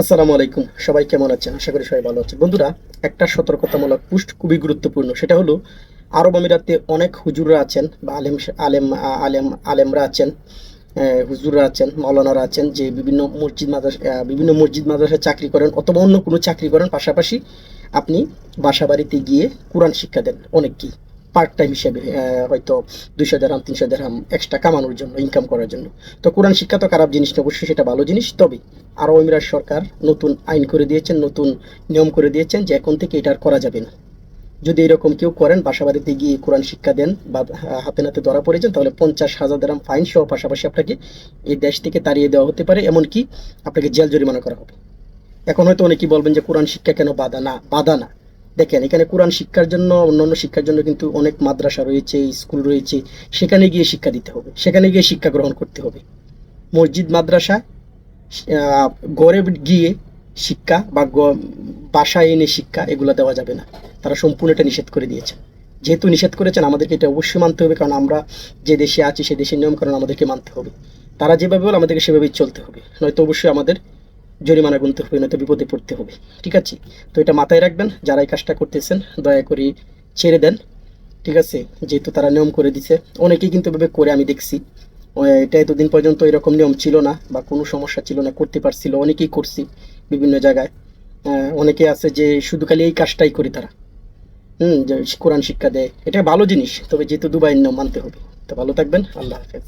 আসসালামু আলাইকুম। সবাই কেমন আছেন? আশা করি সবাই ভালো আছেন। বন্ধুরা, একটা সতর্কতামূলক পুষ্ট খুবই গুরুত্বপূর্ণ। সেটা হলো, আরব আমিরাতে অনেক হুজুররা আছেন বা আলেম আলেম আলেম, আলেমরা আছেন হুজুররা আছেন মৌলানারা আছেন যে বিভিন্ন মসজিদ মাদ্রাসা বিভিন্ন মসজিদ মাদ্রাসায় চাকরি করেন অথবা অন্য কোনো চাকরি করেন। পাশাপাশি আপনি বাসা বাড়িতে গিয়ে কোরআন শিক্ষা দেন অনেককেই। পার্ট টাইম হিসেবে হয়তো দুইশো দেড়াম তিনশো দেড়াম এক্সট্রা কামানোর জন্য ইনকাম করার জন্য। তো কোরআন শিক্ষা তো খারাপ জিনিস না, অবশ্যই সেটা ভালো জিনিস। তবে আরও আমিরাত সরকার নতুন আইন করে দিয়েছেন, নতুন নিয়ম করে দিয়েছেন যে এখন থেকে এটা আর করা যাবে না। যদি এরকম কেউ করেন বাসা বাড়িতে গিয়ে কোরআন শিক্ষা দেন বা হাতে নাতে ধরা পড়েছেন তাহলে পঞ্চাশ হাজার দ্রাম ফাইন সহ পাশাপাশি আপনাকে এই দেশ থেকে তাড়িয়ে দেওয়া হতে পারে, এমনকি আপনাকে জেল জরিমানা করা হবে। এখন হয়তো অনেকেই বলবেন যে কোরআন শিক্ষা কেন বাধা না বাধা না। দেখেন, এখানে কোরআন শিক্ষার জন্য, অন্যান্য শিক্ষার জন্য কিন্তু অনেক মাদ্রাসা রয়েছে, স্কুল রয়েছে, সেখানে গিয়ে শিক্ষা দিতে হবে, সেখানে গিয়ে শিক্ষা গ্রহণ করতে হবে। মসজিদ, মাদ্রাসা গড়ে গিয়ে শিক্ষা বা বাসায় এনে শিক্ষা, এগুলো দেওয়া যাবে না। তারা সম্পূর্ণ এটা নিষেধ করে দিয়েছে। যেহেতু নিষেধ করেছেন, আমাদেরকে এটা অবশ্যই মানতে হবে, কারণ আমরা যে দেশে আছি, সে দেশের নিয়ম কারণ আমাদেরকে মানতে হবে। তারা যেভাবে বলে, আমাদেরকে সেভাবেই চলতে হবে। নয়তো অবশ্যই আমাদের জরিমানা গুনতে হবে, নয়তো বিপদে পড়তে হবে। ঠিক আছে? তো এটা মাথায় রাখবেন, যারা এই কাজটা করতেছেন, দয়া করে ছেড়ে দেন। ঠিক আছে? যেহেতু তারা নিয়ম করে দিছে। অনেকেই কিন্তু এভাবে করে, আমি দেখছি। এটা এতদিন পর্যন্ত এরকম নিয়ম ছিল না, বা কোনো সমস্যা ছিল না, করতে পারছিল। অনেকেই করছি বিভিন্ন জায়গায়। অনেকে আছে যে শুধু খালি এই কাজটাই করি তারা। হুম, যে কোরআন শিক্ষা দেয়। এটা ভালো জিনিস, তবে যেহেতু দুবাইয়ের নিয়ম মানতে হবে। তো ভালো থাকবেন, আল্লাহ হাফেজ।